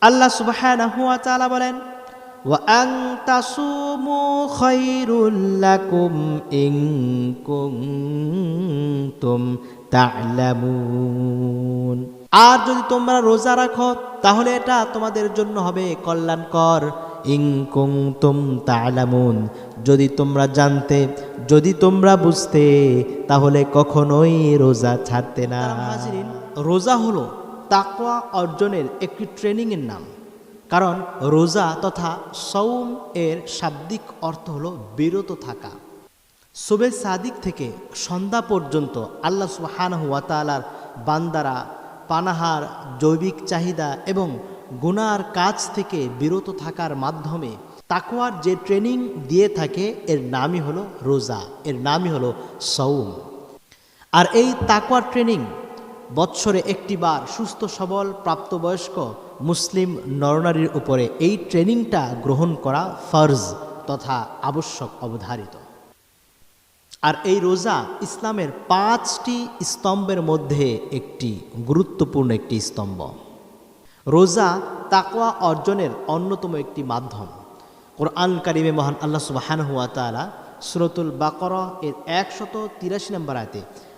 আল্লাহ সুবহানাহু ওয়া তাআলা বলেন আর যদি তোমরা রোজা রাখো, তাহলে এটা তোমাদের জন্য হবে কল্যাণকর। ইন কুনতুম তা'লামুন। যদি তোমরা জানতে, যদি তোমরা বুঝতে, তাহলে কখনোই রোজা ছাড়তে না। রোজা হলো তাকওয়া অর্জনের একটি ট্রেনিংয়ের নাম। কারণ রোজা তথা সৌম এর শাব্দিক অর্থ হল বিরত থাকা। সুবে সাদিক থেকে সন্ধ্যা পর্যন্ত আল্লাহ তাআলার বান্দারা পানাহার, জৈবিক চাহিদা এবং গুনার কাজ থেকে বিরত থাকার মাধ্যমে তাকোয়ার যে ট্রেনিং দিয়ে থাকে, এর নামই হলো রোজা, এর নামই হলো সৌম আর এই তাকোয়ার ট্রেনিং বৎসরে একটিবার সুস্থ, সবল, প্রাপ্তবয়স্ক মুসলিম নরনারীর উপরে এই ট্রেনিংটা গ্রহণ করা ফর্জ তথা আবশ্যক অবধারিত। আর এই রোজা ইসলামের পাঁচটি স্তম্ভের মধ্যে একটি, গুরুত্বপূর্ণ একটি স্তম্ভ। রোজা তাকওয়া অর্জনের অন্যতম একটি মাধ্যম। কোরআন কারিমে মহান আল্লাহ সুবাহান হুয়া তালা সুরতুল বাকর এর একশত তিরাশি নম্বর আয়তে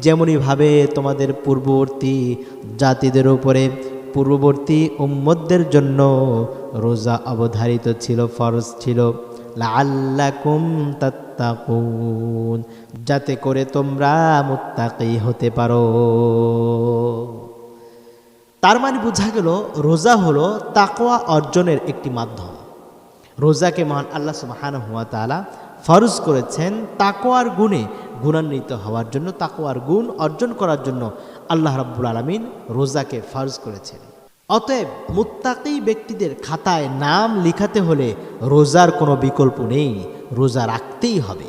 যেমনইভাবে তোমাদের পূর্ববর্তী জাতিদের উপরে পূর্ববর্তী উম্মতদের জন্য রোজা অবধারিত ছিল, ফরজ ছিল। লাল্লাকুম তাত্তাকুন, যাতে করে তোমরা মুত্তাকি হতে পারো। তার মানে বোঝা গেল, রোজা হলো তাকওয়া অর্জনের একটি মাধ্যম। রোজাকে মহান আল্লাহ সুবাহান হুয়া তালা ফরজ করেছেন তাকোয়ার গুণে গুণান্বিত হওয়ার জন্য তাকোয়ার গুণ অর্জন করার জন্য আল্লাহ রাব্বুল আলমিন রোজাকে ফরজ করেছেন। অতএব মুত্তাকি ব্যক্তিদের খাতায় নাম লিখাতে হলে রোজার কোনো বিকল্প নেই, রোজা রাখতেই হবে।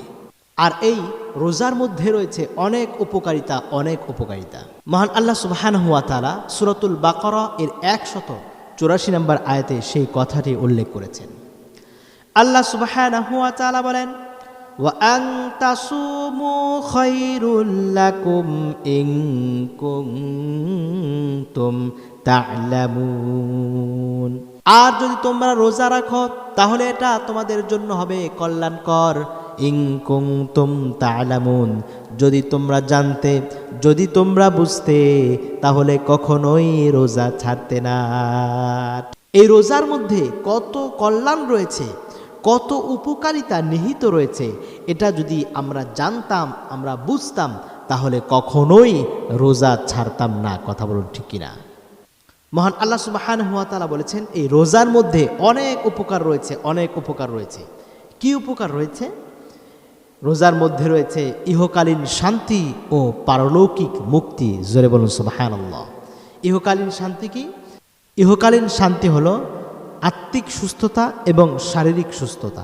আর এই রোজার মধ্যে রয়েছে অনেক উপকারিতা অনেক উপকারিতা। মহান আল্লাহ সুবাহান হুয়া তালা সুরতুল বাকরা এর একশত চুরাশি নম্বর আয়াতে সেই কথাটি উল্লেখ করেছেন। আল্লাহ সুবহানাহু ওয়া তাআলা বলেন, ওয়া তা'লামুন। আর যদি তোমরা রোজা রাখো, তাহলে এটা তোমাদের জন্য হবে কল্যাণকর। ইন কুনতুম তা'লামুন। যদি তোমরা জানতে, যদি তোমরা বুঝতে, তাহলে কখনোই রোজা ছাড়তে না। এই রোজার মধ্যে কত কল্যাণ রয়েছে। কত উপকারিতা নিহিত রয়েছে, এটা যদি আমরা জানতাম, আমরা বুঝতাম, তাহলে কখনোই রোজা ছাড়তাম না, কথা বলুন ঠিক কিনা? মহান আল্লাহ সুবাহান হুয়া তালা বলেছেন, এই রোজার মধ্যে অনেক উপকার রয়েছে, অনেক উপকার রয়েছে। কি উপকার রয়েছে? রোজার মধ্যে রয়েছে ইহকালীন শান্তি ও পারলৌকিক মুক্তি, জোরে বলুন সুবাহান ইহকালীন শান্তি কি? ইহকালীন শান্তি হলো আত্মিক সুস্থতা এবং শারীরিক সুস্থতা।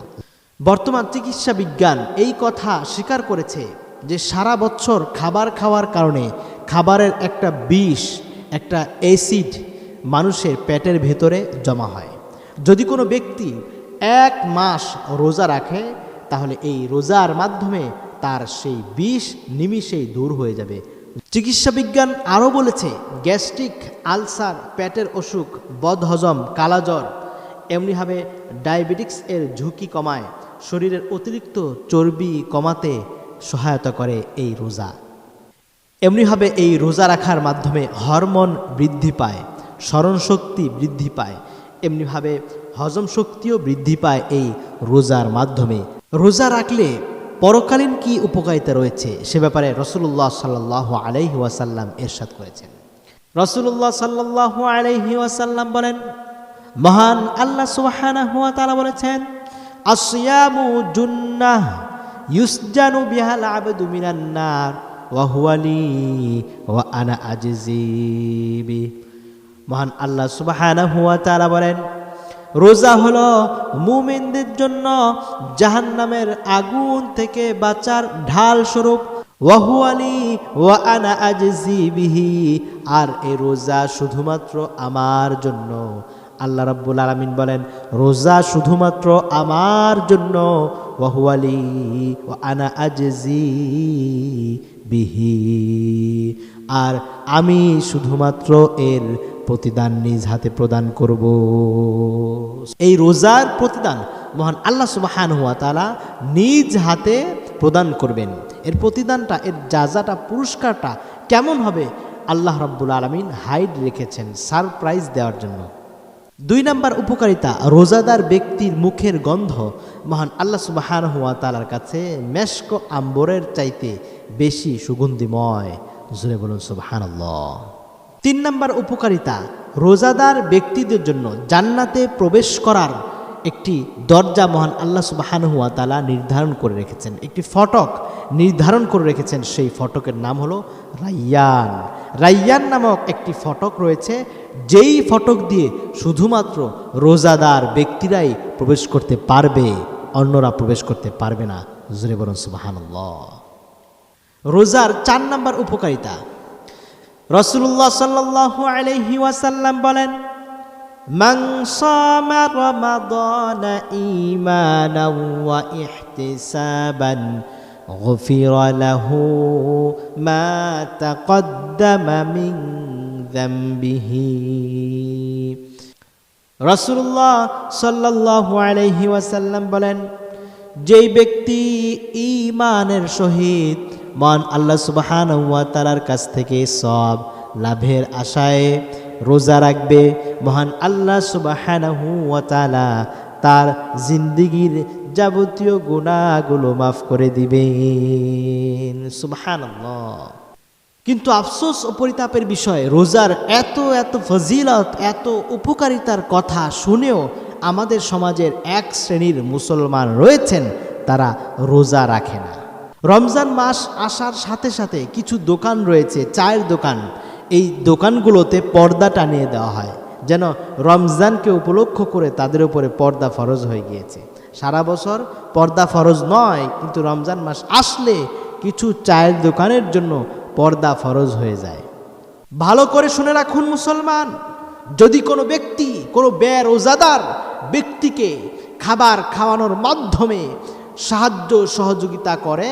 বর্তমান চিকিৎসা বিজ্ঞান এই কথা স্বীকার করেছে যে সারা বছর খাবার খাওয়ার কারণে খাবারের একটা বিষ, একটা অ্যাসিড মানুষের পেটের ভেতরে জমা হয়। যদি কোনো ব্যক্তি এক মাস রোজা রাখে, তাহলে এই রোজার মাধ্যমে তার সেই বিষ নিমিষেই দূর হয়ে যাবে। চিকিৎসা বিজ্ঞান আরও বলেছে, গ্যাস্ট্রিক আলসার, পেটের অসুখ, বদহজম, কালাজ্বর এমনিভাবে ডায়াবেটিক্স এর ঝুঁকি কমায়, শরীরের অতিরিক্ত চর্বি কমাতে সহায়তা করে এই রোজা। এমনিভাবে এই রোজা রাখার মাধ্যমে হরমোন বৃদ্ধি পায় স্মরণশক্তি বৃদ্ধি পায় এমনিভাবে হজম শক্তিও বৃদ্ধি পায় এই রোজার মাধ্যমে। রোজা রাখলে পরকালীন কি উপকারিতা রয়েছে সে ব্যাপারে রসুল্লাহ সাল্লাহ আলাইহি ওয়াসাল্লাম এরশাদ করেছেন। রসুল্লাহ সাল্লাহ আলাইহি ওয়াসাল্লাম বলেন মহান আল্লাহ সুবহানাহু ওয়া তাআলা বলেছেন, আসিয়ামু জুন্নাহ ইউসজানু বিহাল আবদু মিনান নার, ওয়া হুয়া আনা আজজি মহান আল্লাহ সুবহানাহু ওয়া তাআলা বলেন, রোজা হলো মুমিনদের জন্য জাহান্নামের আগুন থেকে বাঁচার ঢাল স্বরূপ। ওয়াহুয়ালি ওয়া আনা আজজি বিহি, আর এই রোজা শুধুমাত্র আমার জন্য। আল্লাহ রাব্বুল আলামিন বলেন, রোজা শুধুমাত্র আমার জন্য, ওয়াহুয়ালি ওয়া আনা আজজি বিহি। আর আমি শুধুমাত্র এর প্রতিদান নিজ হাতে প্রদান করব। এই রোজার প্রতিদান মহান আল্লাহ সুবাহান হুয়া তালা নিজ হাতে প্রদান করবেন। এর প্রতিদানটা, এর যাজাটা পুরস্কারটা কেমন হবে, আল্লাহ রব্বুল আলমিন হাইড রেখেছেন সারপ্রাইজ দেওয়ার জন্য। দুই নাম্বার উপকারিতা, রোজাদার ব্যক্তির মুখের গন্ধ। মহান আল্লাহ সুবাহান হুয়া তালার কাছে মেশক আম্বরের চাইতে বেশি সুগন্ধিময়। জুড়ে বলুন সুবাহান তিন নাম্বার উপকারিতা, রোজাদার ব্যক্তিদের জন্য জান্নাতে প্রবেশ করার একটি দরজা মহান আল্লাহ সুবাহান হুয়া তালা নির্ধারণ করে রেখেছেন। একটি ফটক নির্ধারণ করে রেখেছেন। সেই ফটকের নাম হলো রাইয়ান। রাইয়ান নামক একটি ফটক রয়েছে, যেই ফটক দিয়ে শুধুমাত্র রোজাদার ব্যক্তিরাই প্রবেশ করতে পারবে, অন্যরা প্রবেশ করতে পারবে না। জুরে বরং রোজার চার নাম্বার উপকারিতা। রসুল্লাহ আলাইহি ওয়াসাল্লাম বলেন من صام رمضان إيمانا واحتسابا غفر له ما تقدم من ذنبه রসুল্লাহ সাল্লাল্লাহু আলাইহি ওয়াসাল্লাম বলেন যেই ব্যক্তি ঈমানের সহিত মান আল্লাহ সুবহানাহু ওয়া তাআলার কাছ থেকে সব লাভের আশায় রোজা রাখবে। মহান আল্লাহ সুবহানাহু তার জিন্দিগির যাবতীয় গুণাগুলো মাফ করে দিবেন। সুবহানাল্লাহ। কিন্তু আফসোস ও পরিতাপের বিষয়, রোজার এত এত ফজিলত, এত উপকারিতার কথা শুনেও আমাদের সমাজের এক শ্রেণির মুসলমান রয়েছেন, তারা রোজা রাখে না। রমজান মাস আসার সাথে সাথে কিছু দোকান রয়েছে, চায়ের দোকান। এই দোকানগুলোতে পর্দা টানিয়ে দেওয়া হয়, যেন রমজানকে উপলক্ষ করে তাদের উপরে পর্দা ফরজ হয়ে গিয়েছে। সারা বছর পর্দা ফরজ নয়, কিন্তু রমজান মাস আসলে কিছু চায়ের দোকানের জন্য পর্দা ফরজ হয়ে যায়। ভালো করে শুনে রাখুন মুসলমান, যদি কোনো ব্যক্তি, কোনো বেরোজাদার ব্যক্তিকে খাবার খাওয়ানোর মাধ্যমে সাহায্য সহযোগিতা করে,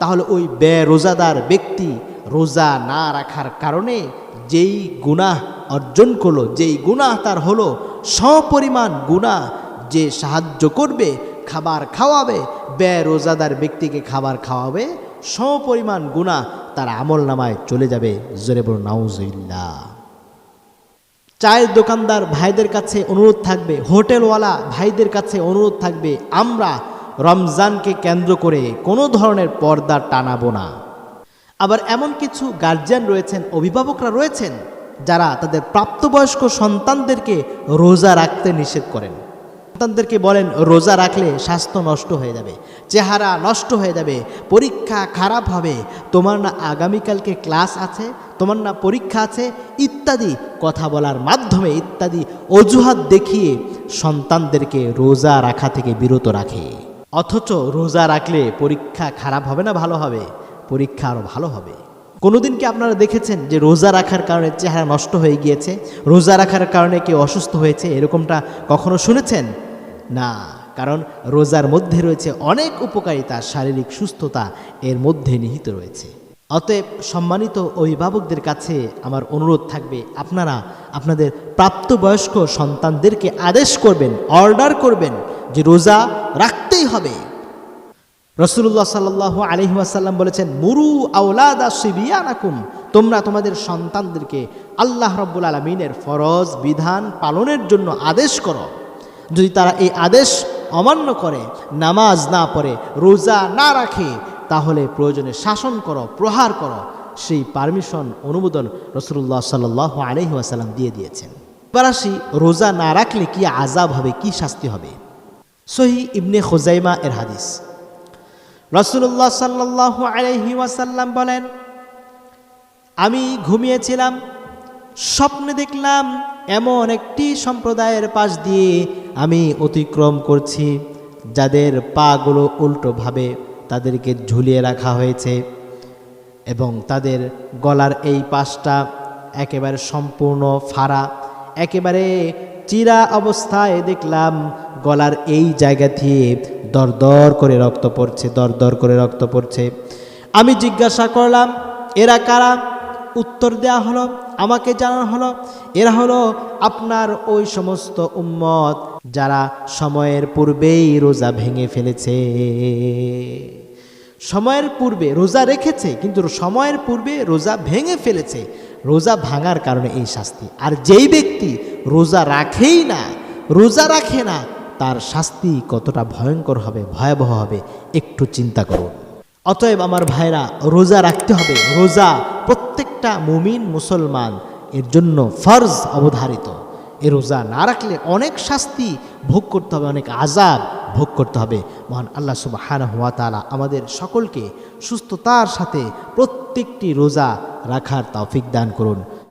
তাহলে ওই ব্যয় বেরোজাদার ব্যক্তি রোজা না রাখার কারণে যেই গুনাহ অর্জন করল, যেই গুনাহ তার হলো, সপরিমাণ গুনাহ যে সাহায্য করবে, খাবার খাওয়াবে, বেরোজাদার ব্যক্তিকে খাবার খাওয়াবে, সপরিমাণ গুণা তার আমল নামায় চলে যাবে। জোরে বড় নাউজুল্লাহ চায়ের দোকানদার ভাইদের কাছে অনুরোধ থাকবে, হোটেলওয়ালা ভাইদের কাছে অনুরোধ থাকবে, আমরা রমজানকে কেন্দ্র করে কোনো ধরনের পর্দা টানাবো না। আবার এমন কিছু গার্জিয়ান রয়েছেন, অভিভাবকরা রয়েছেন, যারা তাদের প্রাপ্তবয়স্ক সন্তানদেরকে রোজা রাখতে নিষেধ করেন। সন্তানদেরকে বলেন, রোজা রাখলে স্বাস্থ্য নষ্ট হয়ে যাবে, চেহারা নষ্ট হয়ে যাবে, পরীক্ষা খারাপ হবে, তোমার না আগামীকালকে ক্লাস আছে, তোমার না পরীক্ষা আছে, ইত্যাদি কথা বলার মাধ্যমে, ইত্যাদি অজুহাত দেখিয়ে সন্তানদেরকে রোজা রাখা থেকে বিরত রাখে। অথচ রোজা রাখলে পরীক্ষা খারাপ হবে না, ভালো হবে? পরীক্ষা আরও ভালো হবে। কোনোদিন কি আপনারা দেখেছেন যে রোজা রাখার কারণে চেহারা নষ্ট হয়ে গিয়েছে? রোজা রাখার কারণে কেউ অসুস্থ হয়েছে? এরকমটা কখনো শুনেছেন? না, কারণ রোজার মধ্যে রয়েছে অনেক উপকারিতা, শারীরিক সুস্থতা এর মধ্যে নিহিত রয়েছে। অতএব সম্মানিত অভিভাবকদের কাছে আমার অনুরোধ থাকবে, আপনারা আপনাদের প্রাপ্তবয়স্ক সন্তানদেরকে আদেশ করবেন, অর্ডার করবেন যে রোজা রাখতেই হবে। রসুল্লাহ সাল্লাহ আলহি আসাল্লাম বলেছেন, মুরু আউলাদা সিবিয়ানাকুম। তোমরা তোমাদের সন্তানদেরকে আল্লাহ রব্বুল আলমিনের ফরজ বিধান পালনের জন্য আদেশ করো। যদি তারা এই আদেশ অমান্য করে, নামাজ না পড়ে, রোজা না রাখে, তাহলে প্রয়োজনে শাসন করো, প্রহার করো। সেই পারমিশন, অনুমোদন রসুল্লাহ সাল্লাহ আলহি দিয়ে দিয়েছেন। এবার রোজা না রাখলে কি আজাব হবে, কি শাস্তি হবে? সহি ইবনে খোজাইমা এর হাদিস। রসুল্লাহ সাল্লাহ আলহি ওয়াসাল্লাম বলেন, আমি ঘুমিয়েছিলাম, স্বপ্নে দেখলাম এমন একটি সম্প্রদায়ের পাশ দিয়ে আমি অতিক্রম করছি, যাদের পাগুলো উল্টোভাবে তাদেরকে ঝুলিয়ে রাখা হয়েছে এবং তাদের গলার এই পাশটা একেবারে সম্পূর্ণ ফাড়া, একেবারে চিরা অবস্থায় দেখলাম গলার এই জায়গা দিয়ে দরদর করে রক্ত পড়ছে, দরদর করে রক্ত পড়ছে। আমি জিজ্ঞাসা করলাম, এরা কারা? উত্তর দেয়া হলো, আমাকে জানানো হলো, এরা হলো আপনার ওই সমস্ত উম্মত যারা সময়ের পূর্বেই রোজা ভেঙে ফেলেছে। সময়ের পূর্বে রোজা রেখেছে, কিন্তু সময়ের পূর্বে রোজা ভেঙে ফেলেছে। রোজা ভাঙার কারণে এই শাস্তি। আর যেই ব্যক্তি রোজা রাখেই না, রোজা রাখে না তার শাস্তি কতটা ভয়ঙ্কর হবে, ভয়াবহ হবে, একটু চিন্তা করুন। অতএব আমার ভাইরা, রোজা রাখতে হবে। রোজা প্রত্যেকটা মুমিন মুসলমান, এর জন্য ফরজ অবধারিত। এ রোজা না রাখলে অনেক শাস্তি ভোগ করতে হবে, অনেক আজাব ভোগ করতে হবে। মহান আল্লাহ সুবাহান হুয়া তালা আমাদের সকলকে সুস্থতার সাথে প্রত্যেকটি রোজা রাখার তৌফিক দান করুন।